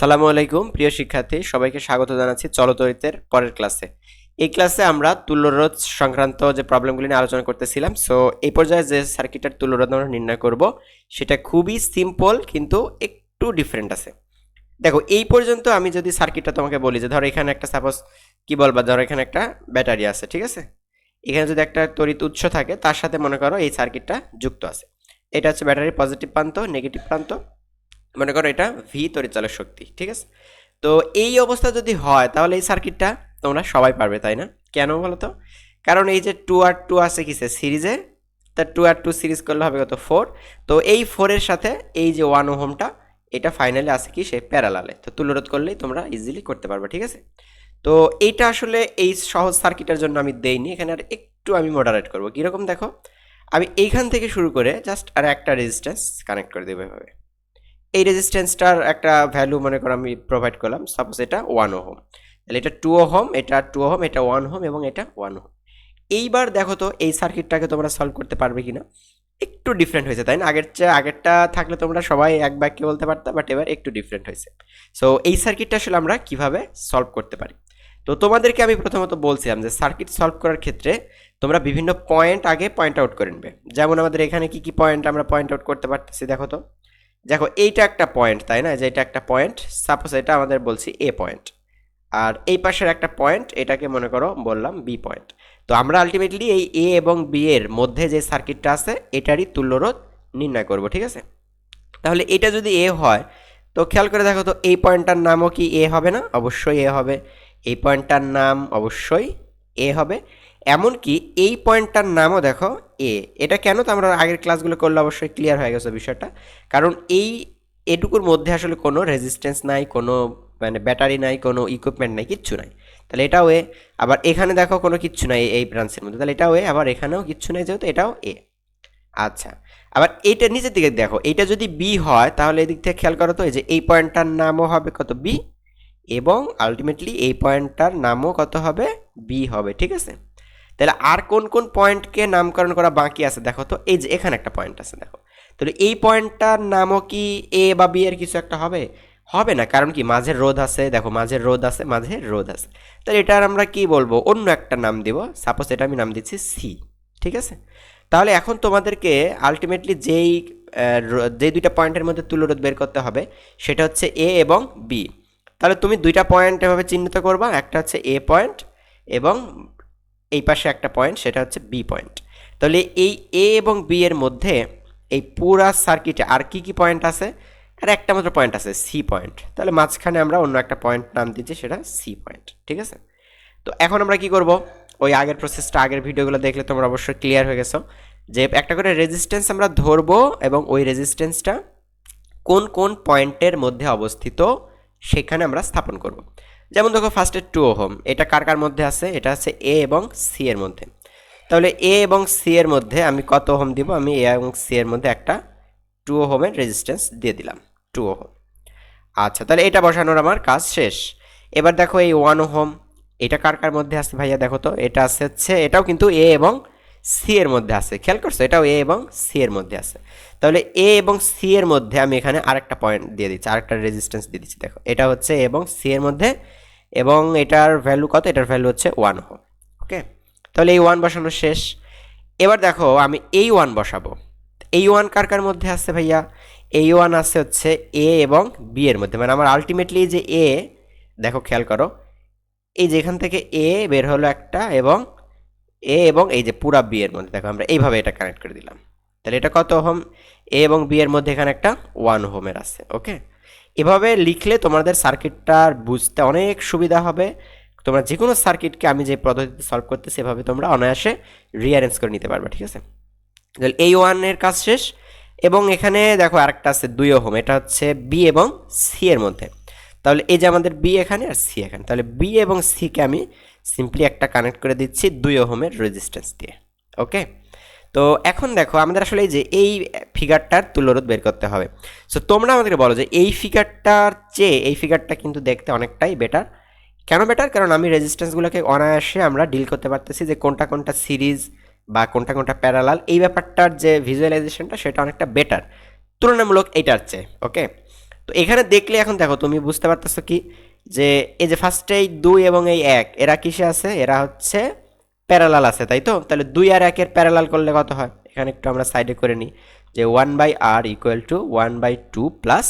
সালামু আলাইকুম, প্রিয় শিক্ষার্থী, সবাইকে স্বাগত জানাচ্ছি চলতরিতের পরের ক্লাসে। এই ক্লাসে আমরা তুল্যরোধ সংক্রান্ত যে প্রবলেমগুলি নিয়ে আলোচনা করতেছিলাম সো এই পর্যায়ে যে সার্কিটের তুল্যরোধ আমরা নির্ণয় করব, সেটা খুবই সিম্পল কিন্তু একটু ডিফারেন্ট আছে। দেখো, এই পর্যন্ত আমি যদি সার্কিটটা তোমাকে বলি যে ধরো এখানে একটা সাপোজ কি বলবা? ধরো এখানে একটা ব্যাটারি আছে, ঠিক আছে? এখানে যদি একটা তড়িৎ উৎস থাকে, তার সাথে মনে করো এই সার্কিটটা যুক্ত আছে। এটা হচ্ছে ব্যাটারির পজিটিভ প্রান্ত নেগেটিভ প্রান্ত মনে করো এটা ভি তড়িৎচালক শক্তি, ঠিক আছে? তো এই অবস্থা যদি হয়, তাহলে এই সার্কিটটা তোমরা সবাই পারবে, তাই না? কেন বলো তো কারণ এই যে টু আর টু আছে কিসে সিরিজে তা টু আর টু সিরিজ করলে হবে কত? ফোর তো এই ফোরের সাথে এই যে ওয়ান ওহমটা, এটা ফাইনালি আছে কি সে প্যারালালে তো তুলরোধ করলেই তোমরা ইজিলি করতে পারবে, ঠিক আছে? তো এইটা আসলে এই সহজ সার্কিটের জন্য আমি দেইনি, এখানে আর একটু আমি মডারেট করব। কীরকম দেখো? আমি এইখান থেকে শুরু করে জাস্ট আর একটা রেজিস্ট্যান্স কানেক্ট করে দেবো এভাবে। এই রেজিস্ট্যান্সটার একটা ভ্যালু মনে করো আমি প্রোভাইড করলাম সাপোজ এটা ওয়ান ওহম তাহলে এটা টু ওহম এটা টু ওহম এটা ওয়ান হোম এবং এটা ওয়ান হোম এইবার দেখো তো এই সার্কিটটাকে তোমরা সলভ করতে পারবে কিনা। একটু ডিফারেন্ট হয়েছে, তাই না? আগের চেয়ে আগেরটা থাকলে তোমরা সবাই এক বাক্যে বলতে পারতাম বাট এবার একটু ডিফারেন্ট হয়েছে। সো এই সার্কিটটা আসলে আমরা কীভাবে সলভ করতে পারি? তো তোমাদেরকে আমি প্রথমত বলছিলাম যে সার্কিট সলভ করার ক্ষেত্রে তোমরা বিভিন্ন পয়েন্ট আগে পয়েন্ট আউট করে নেবে। যেমন আমাদের এখানে কি কি পয়েন্ট আমরা পয়েন্ট আউট করতে পারতেছি, দেখো তো। দেখো, এইটা একটা পয়েন্ট তাই না? যে এটা একটা পয়েন্ট সাপোজ এটা আমাদের বলছি এ পয়েন্ট আর এই পাশের একটা পয়েন্ট এটাকে মনে করো বললাম বি পয়েন্ট তো আমরা আলটিমেটলি এই এ এবং বি এর মধ্যে যে সার্কিটটা আছে, এটারই তুল্যরোধ নির্ণয় করব, ঠিক আছে? তাহলে এটা যদি এ হয়, তো খেয়াল করে দেখো তো, এই পয়েন্টটার নামও কি এ হবে না? অবশ্যই এ হবে। এই পয়েন্টটার নাম অবশ্যই এ হবে। এমনকি এই পয়েন্টটার নামও দেখো এ এটা কেন তো আমরা আগের ক্লাসগুলো করলে অবশ্যই ক্লিয়ার হয়ে গেছে বিষয়টা? কারণ এই, এটুকুর মধ্যে আসলে কোনো রেজিস্ট্যান্স নাই, কোনো মানে ব্যাটারি নাই, কোনো ইকুইপমেন্ট নাই, কিচ্ছু নাই। তাহলে এটাও এ আবার এখানে দেখো কোনো কিচ্ছু নাই এই ব্রাঞ্চের মধ্যে। তাহলে এটাও এ আবার এখানেও কিচ্ছু নাই যেহেতু এটাও এ আচ্ছা আবার এইটা নিচের দিকে দেখো এইটা যদি বি হয়, তাহলে এদিক থেকে খেয়াল করো তো যে এই পয়েন্টটার নামও হবে কত বি এবং আলটিমেটলি এই পয়েন্টটার নামও কত হবে বি হবে, ঠিক আছে? তাহলে আর কোন কোন পয়েন্টকে নামকরণ করা বাকি আছে? দেখো তো, এই যে এখানে একটা পয়েন্ট আছে, দেখো। তাহলে এই পয়েন্টটার নামও কি এ বা বি এর কিছু একটা হবে? হবে না, কারণ কি মাঝের রোধ আছে, দেখো মাঝের রোধ আছে, মাঝের রোধ আছে। তাহলে এটার আমরা কি বলব? অন্য একটা নাম দিব সাপোজ এটা আমি নাম দিচ্ছি সি ঠিক আছে? তাহলে এখন তোমাদেরকে আলটিমেটলি যেই যে দুইটা পয়েন্টের মধ্যে তুলরোধ বের করতে হবে, সেটা হচ্ছে এ এবং বি তাহলে তুমি দুইটা পয়েন্ট এভাবে চিহ্নিত করবা, একটা হচ্ছে এ পয়েন্ট এবং এই পাশে একটা পয়েন্ট সেটা হচ্ছে বি পয়েন্ট তাহলে এই এ এবং বি এর মধ্যে এই পুরা সার্কিটে আর কি কি পয়েন্ট আছে? আর একটা মাত্র পয়েন্ট আছে সি পয়েন্ট তাহলে মাঝখানে আমরা অন্য একটা পয়েন্ট নাম দিচ্ছি, সেটা সি পয়েন্ট ঠিক আছে? তো এখন আমরা কি করব? ওই আগের প্রসেসটা আগের ভিডিওগুলো দেখলে তোমরা অবশ্যই ক্লিয়ার হয়ে গেছো যে একটা করে রেজিস্ট্যান্স আমরা ধরবো এবং ওই রেজিস্ট্যান্সটা কোন কোন পয়েন্টের মধ্যে অবস্থিত সেখানে আমরা স্থাপন করব। যেমন দেখো ফার্স্টে টু ওহম, এটা কার কার মধ্যে আছে? এটা আছে এ এবং সি এর মধ্যে। তাহলে এ এবং সি এর মধ্যে আমি কত ওহম দিব? আমি এ এবং সি এর মধ্যে একটা টু ওহমের রেজিস্ট্যান্স দিয়ে দিলাম টু ওহম। আচ্ছা তাহলে এটা বসানোর আমার কাজ শেষ। এবার দেখো এই ওয়ান ওহম, এটা কার কার মধ্যে আছে ভাইয়া? দেখো তো, এটা আছে হচ্ছে, এটাও কিন্তু এ এবং সি এর মধ্যে আছে। খেয়াল করছ? এটাও এ এবং সি এর মধ্যে আছে। তাহলে এ এবং সি এর মধ্যে আমি এখানে আরেকটা পয়েন্ট দিয়ে দিচ্ছি, আরেকটা রেজিস্ট্যান্স দিয়ে দিচ্ছি। দেখো, এটা হচ্ছে এ এবং সি এর মধ্যে এবং এটার ভ্যালু কত? এটার ভ্যালু হচ্ছে ওয়ান হোম ওকে তাহলে এই ওয়ান বসানো শেষ। এবার দেখো, আমি এই ওয়ান বসাবো। এই ওয়ান কার কার মধ্যে আছে ভাইয়া? এই ওয়ান আছে হচ্ছে এ এবং বি এর মধ্যে। মানে আমার আলটিমেটলি যে এ দেখো, খেয়াল করো। এই যে এখান থেকে এ বের হলো একটা এবং এ এবং এই যে পুরা বি এর মধ্যে। দেখো, আমরা এইভাবে এটা কানেক্ট করে দিলাম। তাহলে এটা কত হোম এ এবং বি এর মধ্যে এখানে একটা ওয়ান হোমের আছে। ওকে এভাবে লিখলে তোমাদের সার্কিটটার বুঝতে অনেক সুবিধা হবে। তোমরা যে কোনো সার্কিটকে আমি যে পদ্ধতিতে সলভ করতে সেভাবে তোমরা অনায়াসে রিঅ্যারেঞ্জ করে নিতে পারবে, ঠিক আছে? তাহলে এই ওয়ানের কাজ শেষ। এবং এখানে দেখো আরেকটা আছে দুই ওহম, এটা হচ্ছে বি এবং সি এর মধ্যে। তাহলে এই যে আমাদের বি এখানে আর সি এখানে, তাহলে বি এবং সিকে আমি সিম্পলি একটা কানেক্ট করে দিচ্ছি দুই ওহমের রেজিস্ট্যান্স দিয়ে ওকে তো এখন দেখো, আমাদের আসলে যে এই ফিগারটার তুলরোধ বের করতে হবে। সো তোমরা আমাদেরকে বলো যে এই ফিগারটার চেয়ে এই ফিগারটা কিন্তু দেখতে অনেকটাই বেটার কেন বেটার কারণ আমি রেজিস্ট্যান্সগুলোকে অনায়াসে আমরা ডিল করতে পারতেছি যে কোনটা কোনটা সিরিজ বা কোনটা কোনটা প্যারালাল এই ব্যাপারটার যে ভিজুয়ালাইজেশনটা সেটা অনেকটা বেটার তুলনামূলক এইটার চেয়ে ওকে তো এখানে দেখলে এখন দেখো, তুমি বুঝতে পারতেছো কি? যে এই যে ফার্স্টে এই দুই এবং এই এক, এরা কিসে আছে? এরা হচ্ছে প্যারালাল আছে, তাই তো? তাহলে দুই আর একের প্যারালাল করলে কত হয়? এখানে একটু আমরা সাইডে করে নিই। যে one by R equal to one by two plus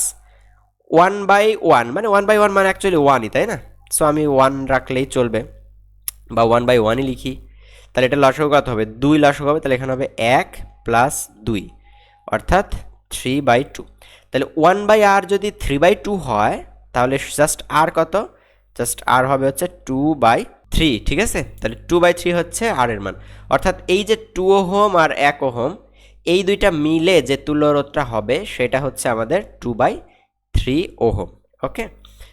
one by one মানে ওয়ান বাই ওয়ান মানে অ্যাকচুয়ালি ওয়ানই তাই না? সো আমি ওয়ান রাখলেই চলবে। বা ওয়ান বাই ওয়ানই লিখি। তাহলে এটা লসক কত হবে। দুই লসক হবে, তাহলে এখানে হবে এক প্লাস দুই, অর্থাৎ থ্রি বাই টু তাহলে ওয়ান বাই আর যদি থ্রি বাই টু হয়, তাহলে জাস্ট আর কত? জাস্ট আর হবে হচ্ছে টু বাই থ্রি ঠিক আছে? তাহলে টু বাই থ্রি হচ্ছে আর এর মান। অর্থাৎ এই যে টু ওহম আর এক ওহম, এই দুইটা মিলে যে তুল্যরোধটা হবে, সেটা হচ্ছে আমাদের two by three ohm okay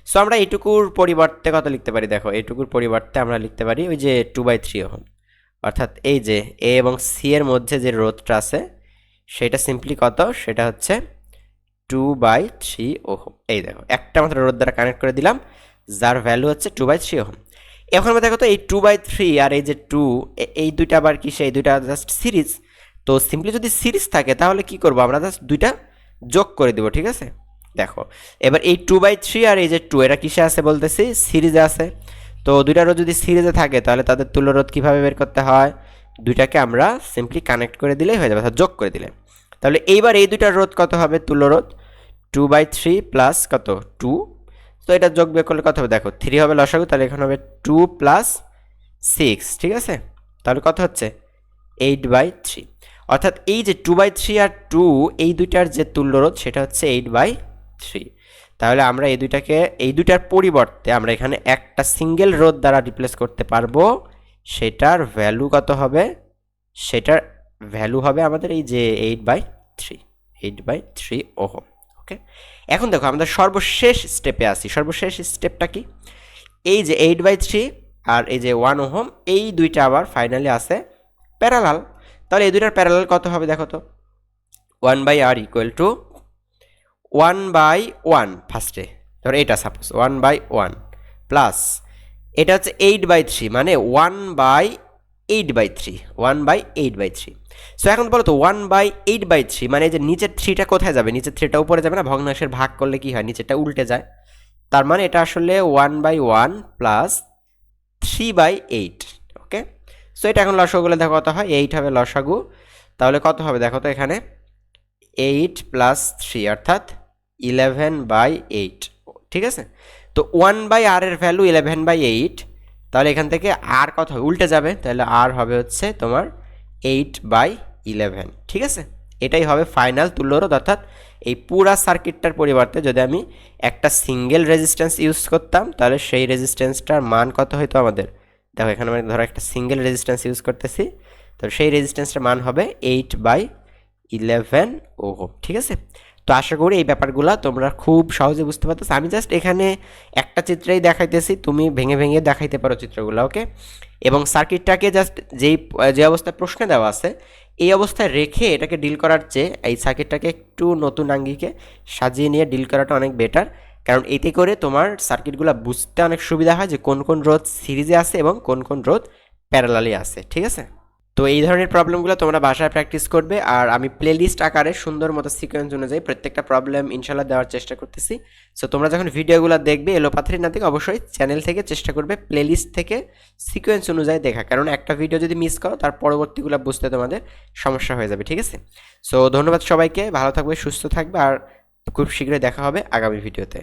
so আমরা এইটুকুর পরিবর্তে কত লিখতে পারি? দেখো, এইটুকুর পরিবর্তে আমরা লিখতে পারি ওই যে টু বাই থ্রি ওহম। অর্থাৎ এই যে এ এবং সি এর মধ্যে যে রোধটা আছে, সেটা সিম্পলি কত? সেটা হচ্ছে টু বাই থ্রি ওহম। এই দেখো, একটা মাত্র রোদ দ্বারা কানেক্ট করে দিলাম, যার ভ্যালু হচ্ছে টু বাই থ্রি ওহম। এখন আমরা দেখো তো এই টু বাই থ্রি আর এই যে টু এই দুইটা আবার কি সেই? দুইটা জাস্ট সিরিজ তো সিম্পলি যদি সিরিজ থাকে, তাহলে কি করব? আমরা জাস্ট দুইটা যোগ করে দেবো, ঠিক আছে? দেখো, এবার এই টু বাই থ্রি আর এই যে টু এটা কিসে আছে বলতেছি? সিরিজে আছে। তো দুইটা রোধ যদি সিরিজে থাকে, তাহলে তাদের তুল্যরোধ কীভাবে বের করতে হয়? দুইটাকে আমরা সিম্পলি কানেক্ট করে দিলেই হয়ে যাবে, অর্থাৎ যোগ করে দিলে। তাহলে এইবার এই দুইটার রোধ কত হবে? তুল্যরোধ টু বাই থ্রি প্লাস কত? টু তো এটা যোগ বিয়োগ করলে কত হবে? দেখো থ্রি হবে লসাগু, তাহলে এখানে হবে টু প্লাস সিক্স ঠিক আছে? তাহলে কত হচ্ছে? এইট বাই থ্রি অর্থাৎ এই যে টু বাই থ্রি আর টু এই দুইটার যে তুল্যরোধ, সেটা হচ্ছে এইট বাই থ্রি তাহলে আমরা এই দুইটাকে, এই দুইটার পরিবর্তে আমরা এখানে একটা সিঙ্গেল রোধ দ্বারা রিপ্লেস করতে পারব। সেটার ভ্যালু কত হবে? সেটার ভ্যালু হবে আমাদের এই যে eight by three eight by three ohm. Okay? এখন দেখো আমাদের সর্বশেষ স্টেপে আসি সর্বশেষ স্টেপটা কি? এই যে এইট বাই থ্রি আর এই যে ওয়ান ওহম, এই দুইটা আবার ফাইনালি আছে প্যারালাল তাহলে এই দুইটার প্যারালাল কত হবে দেখো তো? One by R equal to one by one ফার্স্টে ধরো এটা suppose one by one plus এটা হচ্ছে এইট বাই থ্রি মানে one by eight by three one by eight by three so এখন বলো তো one by eight by three মানে যে নিচের থ্রিটা কোথায় যাবে? নিচের থ্রিটা উপরে যাবে না? ভগ্নাংশের ভাগ করলে কি হয়? নিচেরটা উল্টে যায়। তার মানে এটা আসলে one by one plus three by eight okay so এটা এখন লসাগুলো দেখো কত হয়? এইট হবে লসাগু। তাহলে কত হবে? দেখো তো এখানে এইট প্লাস থ্রি অর্থাৎ ইলেভেন বাই এইট ঠিক আছে? তো ওয়ান বাই আর এর ভ্যালু ইলেভেন বাই এইট তাহলে এখান থেকে আর কত হবে? উল্টে যাবে। তাহলে আর হবে হচ্ছে তোমার এইট বাই ইলেভেন ঠিক আছে? এটাই হবে ফাইনাল তুল্যরোধ অর্থাৎ এই পুরা সার্কিটটার পরিবর্তে যদি আমি একটা সিঙ্গেল রেজিস্ট্যান্স ইউজ করতাম, তাহলে সেই রেজিস্ট্যান্সটার মান কত হইতো আমাদের? দেখো, এখানে আমি ধরো একটা সিঙ্গেল রেজিস্ট্যান্স ইউজ করতেছি। তো সেই রেজিস্ট্যান্সটার মান হবে এইট বাই ইলেভেন ওহম ঠিক আছে? তো আশা করি এই ব্যাপারগুলো তোমরা খুব সহজে বুঝতে পারতো আমি জাস্ট এখানে একটা চিত্রেই দেখাইতেছি, তুমি ভেঙে ভেঙে দেখাইতে পারো চিত্রগুলো ওকে এবং সার্কিটটাকে জাস্ট যেই, যে অবস্থায় প্রশ্নে দেওয়া আছে, এই অবস্থায় রেখে এটাকে ডিল করার চেয়ে এই সার্কিটটাকে একটু নতুন আঙ্গিকে সাজিয়ে নিয়ে ডিল করাটা অনেক বেটার কারণ এতে করে তোমার সার্কিটগুলো বুঝতে অনেক সুবিধা হয় যে কোন কোন রোধ সিরিজে আছে এবং কোন কোন রোধ প্যারালালি আছে, ঠিক আছে? তো এই ধরনের প্রবলেমগুলো তোমরা বাসায় প্র্যাকটিস করবে আর আমি প্লেলিস্ট আকারে সুন্দর মতো সিকোয়েন্স অনুযায়ী প্রত্যেকটা প্রবলেম ইনশাল্লাহ দেওয়ার চেষ্টা করতেছি। সো তোমরা যখন ভিডিওগুলো দেখবে, এলোপাথারি না থেকে অবশ্যই চ্যানেল থেকে চেষ্টা করবে প্লেলিস্ট থেকে সিকোয়েন্স অনুযায়ী দেখা। কারণ একটা ভিডিও যদি মিস করো, তার পরবর্তীগুলো বুঝতে তোমাদের সমস্যা হয়ে যাবে, ঠিক আছে? সো ধন্যবাদ সবাইকে, ভালো থাকবে, সুস্থ থাকবে, আর খুব শীঘ্রই দেখা হবে আগামী ভিডিওতে